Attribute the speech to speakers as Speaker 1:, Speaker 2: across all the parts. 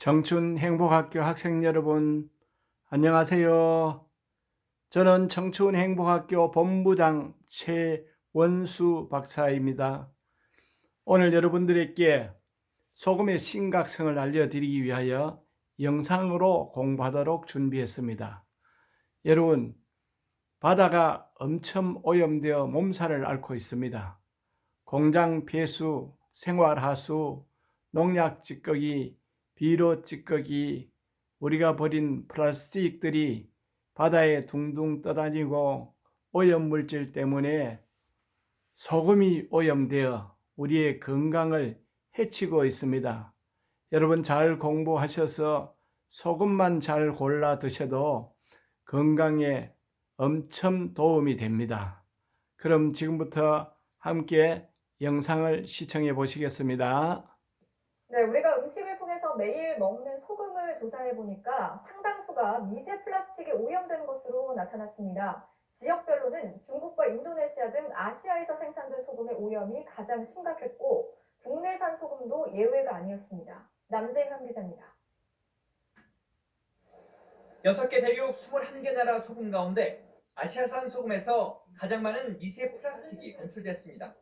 Speaker 1: 청춘 행복학교 학생 여러분, 안녕하세요. 저는 청춘 행복학교 본부장 최원수 박사입니다. 오늘 여러분들에게 소금의 심각성을 알려드리기 위하여 영상으로 공부하도록 준비했습니다. 여러분, 바다가 엄청 오염되어 몸살을 앓고 있습니다. 공장 폐수, 생활하수, 농약 찌꺼기, 비료 찌꺼기, 우리가 버린 플라스틱들이 바다에 둥둥 떠다니고 오염물질 때문에 소금이 오염되어 우리의 건강을 해치고 있습니다. 여러분 잘 공부하셔서 소금만 잘 골라 드셔도 건강에 엄청 도움이 됩니다. 그럼 지금부터 함께 영상을 시청해 보시겠습니다.
Speaker 2: 네, 우리가 음식을 통해서 매일 먹는 소금을 조사해 보니까 상당수가 미세 플라스틱에 오염된 것으로 나타났습니다. 지역별로는 중국과 인도네시아 등 아시아에서 생산된 소금의 오염이 가장 심각했고 국내산 소금도 예외가 아니었습니다. 남재현 기자입니다.
Speaker 3: 6개 대륙 21개 나라 소금 가운데 아시아산 소금에서 가장 많은 미세 플라스틱이 검출됐습니다.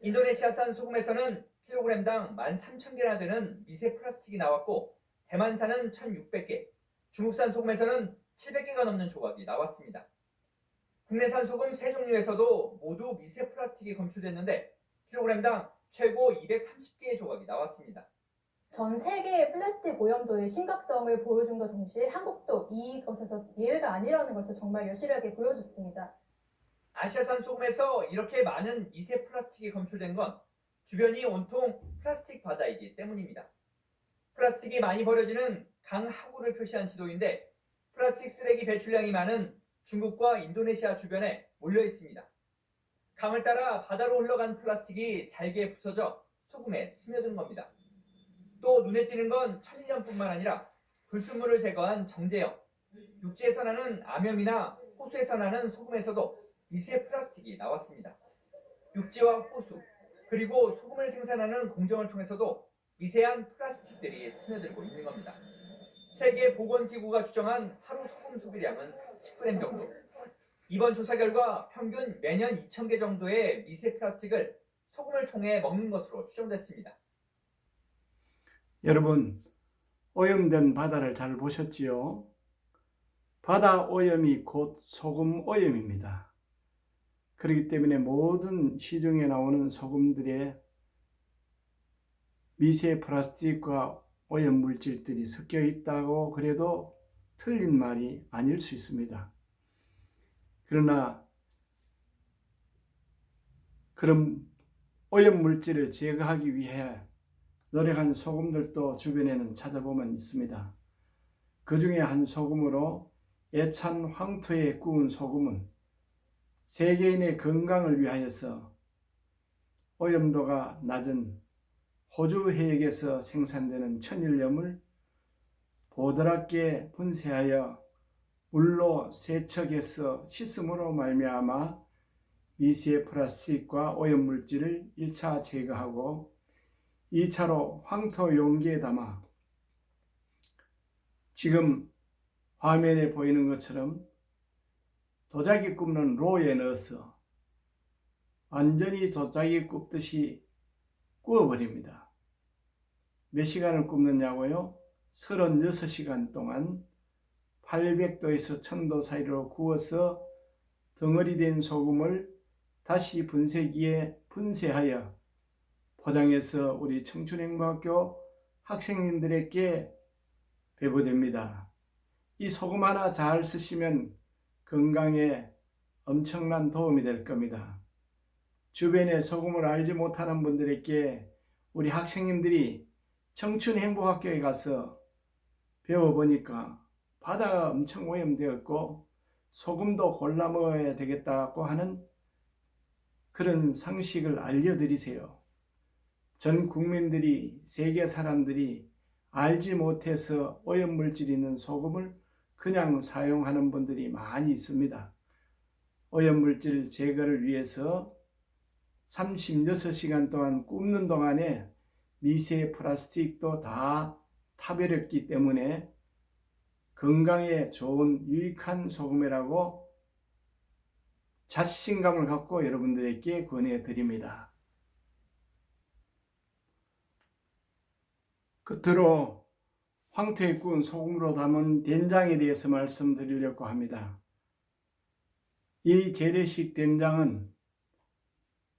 Speaker 3: 인도네시아산 소금에서는 킬로그램당 13,000개나 되는 미세 플라스틱이 나왔고 대만산은 1,600개, 중국산 소금에서는 700개가 넘는 조각이 나왔습니다. 국내산 소금 세 종류에서도 모두 미세 플라스틱이 검출됐는데 킬로그램당 최고 230개의 조각이 나왔습니다.
Speaker 2: 전 세계의 플라스틱 오염도의 심각성을 보여준과 동시에 한국도 이것에서 예외가 아니라는 것을 정말 여실하게 보여줬습니다.
Speaker 3: 아시아산 소금에서 이렇게 많은 미세 플라스틱이 검출된 건 주변이 온통 플라스틱 바다이기 때문입니다. 플라스틱이 많이 버려지는 강 하구를 표시한 지도인데 플라스틱 쓰레기 배출량이 많은 중국과 인도네시아 주변에 몰려 있습니다. 강을 따라 바다로 흘러간 플라스틱이 잘게 부서져 소금에 스며든 겁니다. 또 눈에 띄는 건 천일염뿐만 아니라 불순물을 제거한 정제염, 육지에서 나는 암염이나 호수에서 나는 소금에서도 미세 플라스틱이 나왔습니다. 육지와 호수, 그리고 소금을 생산하는 공정을 통해서도 미세한 플라스틱들이 스며들고 있는 겁니다. 세계 보건기구가 추정한 하루 소금 소비량은 10g 정도. 이번 조사 결과 평균 매년 2,000개 정도의 미세 플라스틱을 소금을 통해 먹는 것으로 추정됐습니다.
Speaker 1: 여러분, 오염된 바다를 잘 보셨지요? 바다 오염이 곧 소금 오염입니다. 그렇기 때문에 모든 시중에 나오는 소금들에 미세 플라스틱과 오염 물질들이 섞여 있다고 그래도 틀린 말이 아닐 수 있습니다. 그러나 그런 오염 물질을 제거하기 위해 노력한 소금들도 주변에는 찾아보면 있습니다. 그 중에 한 소금으로 예찬 황토에 구운 소금은 세계인의 건강을 위하여서 오염도가 낮은 호주 해역에서 생산되는 천일염을 보드랍게 분쇄하여 물로 세척해서 씻음으로 말미암아 미세 플라스틱과 오염 물질을 1차 제거하고 2차로 황토 용기에 담아 지금 화면에 보이는 것처럼 도자기 굽는 로에 넣어서 완전히 도자기 굽듯이 구워버립니다. 몇 시간을 굽느냐고요? 36시간 동안 800도에서 1000도 사이로 구워서 덩어리 된 소금을 다시 분쇄기에 분쇄하여 포장해서 우리 청춘행복학교 학생님들에게 배부됩니다. 이 소금 하나 잘 쓰시면 건강에 엄청난 도움이 될 겁니다. 주변에 소금을 알지 못하는 분들에게 우리 학생님들이 청춘 행복학교에 가서 배워보니까 바다가 엄청 오염되었고 소금도 골라 먹어야 되겠다고 하는 그런 상식을 알려드리세요. 전 국민들이 세계 사람들이 알지 못해서 오염물질 있는 소금을 그냥 사용하는 분들이 많이 있습니다. 오염물질 제거를 위해서 36시간 동안 굽는 동안에 미세 플라스틱도 다 타버렸기 때문에 건강에 좋은 유익한 소금이라고 자신감을 갖고 여러분들에게 권해 드립니다. 끝으로 황토에 구운 소금으로 담은 된장에 대해서 말씀드리려고 합니다. 이 재래식 된장은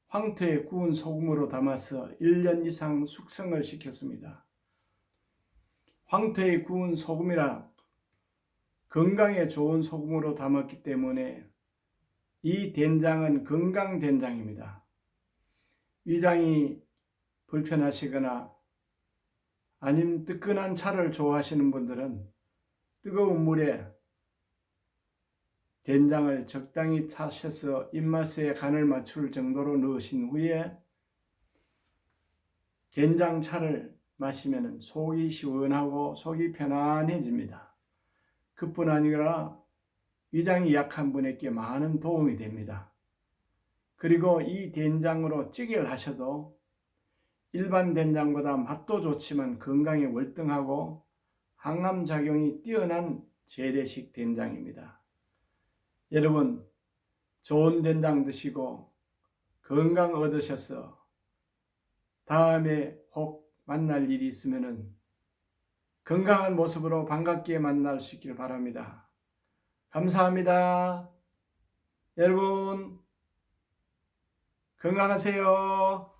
Speaker 1: 황토에 구운 소금으로 담아서 1년 이상 숙성을 시켰습니다. 황토에 구운 소금이라 건강에 좋은 소금으로 담았기 때문에 이 된장은 건강 된장입니다. 위장이 불편하시거나 아니면 뜨끈한 차를 좋아하시는 분들은 뜨거운 물에 된장을 적당히 타셔서 입맛에 간을 맞출 정도로 넣으신 후에 된장차를 마시면 속이 시원하고 속이 편안해집니다. 그뿐 아니라 위장이 약한 분에게 많은 도움이 됩니다. 그리고 이 된장으로 찌개를 하셔도 일반 된장보다 맛도 좋지만 건강에 월등하고 항암 작용이 뛰어난 재래식 된장입니다. 여러분 좋은 된장 드시고 건강 얻으셔서 다음에 혹 만날 일이 있으면은 건강한 모습으로 반갑게 만날 수 있기를 바랍니다. 감사합니다. 여러분 건강하세요.